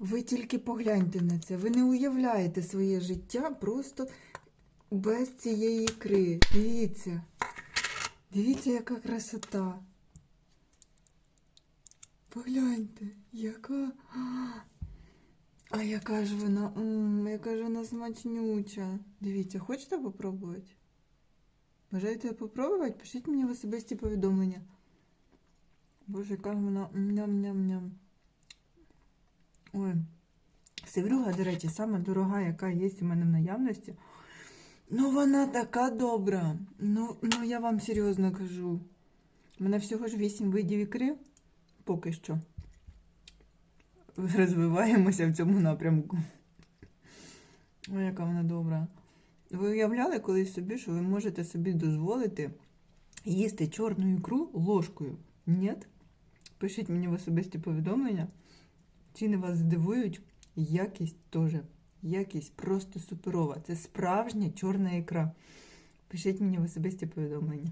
Ви тільки погляньте на це. Ви не уявляєте своє життя просто без цієї ікри. Дивіться. Дивіться, яка красота. Погляньте, яка. А яка ж вона, м, яка ж вона смачнюча. Дивіться, хочете попробувати? Бажаєте попробувати? Пишіть мені в особисті повідомлення. Боже, яка вона ням-ням-ням. Ой. Севрюга, до речі, сама дорога, яка є у мене в наявності. Ну, вона така добра. Ну, ну я вам серйозно кажу. У мене всього ж 8 видів ікри поки що. Розвиваємося в цьому напрямку. Ой, яка вона добра. Ви уявляли колись собі, що ви можете собі дозволити їсти чорну ікру ложкою? Ні? Пишіть мені в особисті повідомлення. Ціни вас здивують. Якість теж. Якість просто суперова. Це справжня чорна ікра. Пишіть мені в особисті повідомлення.